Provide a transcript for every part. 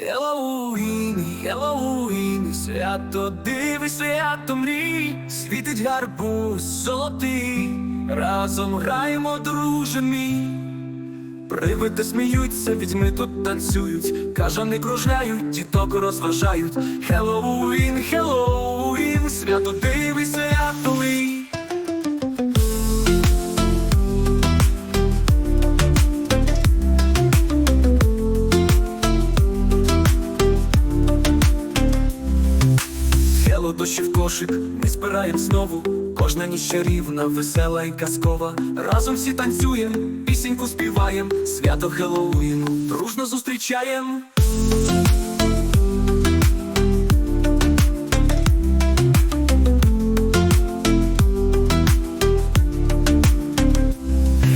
Хеллоуін, Хеллоуін, свято диви, свято мрій, світить гарбуз золотий, разом граємо, друже мій. Привиди сміються, відьми тут танцюють, кажани кружляють, діток розважають. Хеллоуін, Хеллоуін, Хело дощі в кошик, ми збираєм знову. Кожна ніч чарівна, весела і казкова. Разом всі танцюєм, пісеньку співаєм, свято Хеллоуіну, дружно зустрічаєм.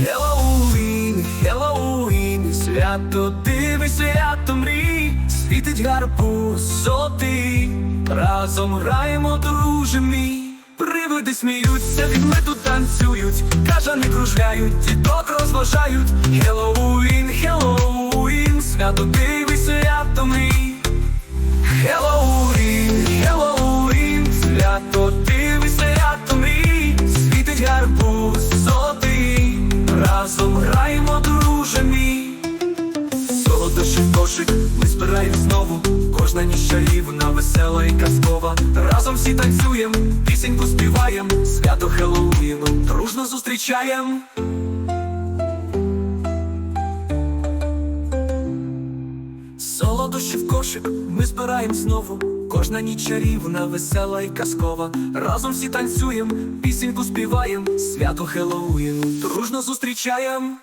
Хеллоуін, Хеллоуін, свято диви, свято мрій, світить гарбуз золотий, разом граємо, друже мій. Привиди сміються, відьми тут танцюють, кажани кружляють, діток розважають. Кошик, ми збираємо знову. Кожна ніч чарівна, весела і казкова. Разом всі танцюєм, пісеньку співаєм, свято Хеллоуіну, дружно зустрічаєм. Солодощі в кошик, ми збираєм знову. Кожна ніч чарівна, весела і казкова. Разом всі танцюєм, пісеньку співаєм, свято Хеллоуіну, дружно зустрічаєм.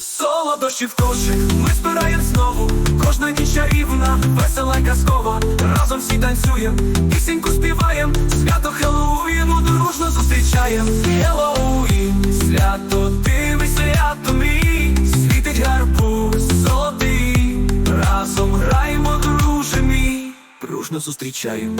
Солодощі в кошик, ми збираєм знову. Кожна ніч чарівна, весела й казкова. Разом всі танцюєм, пісеньку співаєм, свято Хеллоуіну, дружно зустрічаєм. Хеллоуін, свято диви, свято мрій, світить гарбуз золотий. Разом граємо, друже мій, дружно зустрічаємо.